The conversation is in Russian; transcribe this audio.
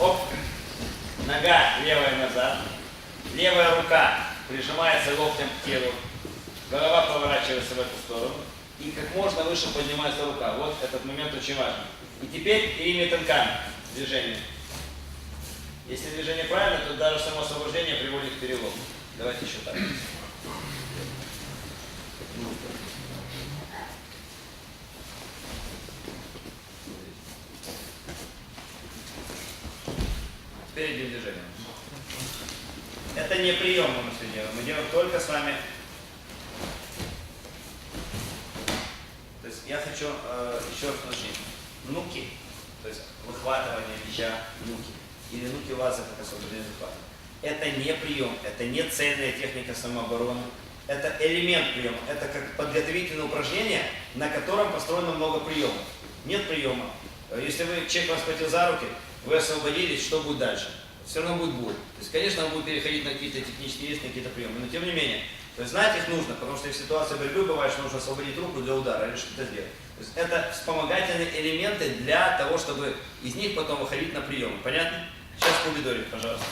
Оп. Нога левая назад. Левая рука прижимается локтем к телу. Голова поворачивается в эту сторону. И как можно выше поднимается рука. Вот этот момент очень важен. И теперь периметр камня. Движение. Если движение правильно, то даже само освобождение приводит к перелому. Давайте еще так. Передним движением. Это не прием мы все делаем. Мы делаем только с вами. То есть я хочу э, еще раз уточнить. Нуки, то есть выхватывание мяча, нуки. Или нуки лаза, как освобождение захвата. Это не прием, это не цельная техника самообороны. Это элемент приема. Это как подготовительное упражнение, на котором построено много приемов. Нет приема. Э, Если вы человек вас за руки, вы освободились, что будет дальше? Все равно будет боль. То есть, конечно, он будет переходить на какие-то технические действия, какие-то приемы, но тем не менее, то есть знать их нужно, потому что в ситуации борьбы бывает, что нужно освободить руку для удара или что-то сделать. То есть это вспомогательные элементы для того, чтобы из них потом выходить на приемы. Понятно? Сейчас Кубидорик, пожалуйста.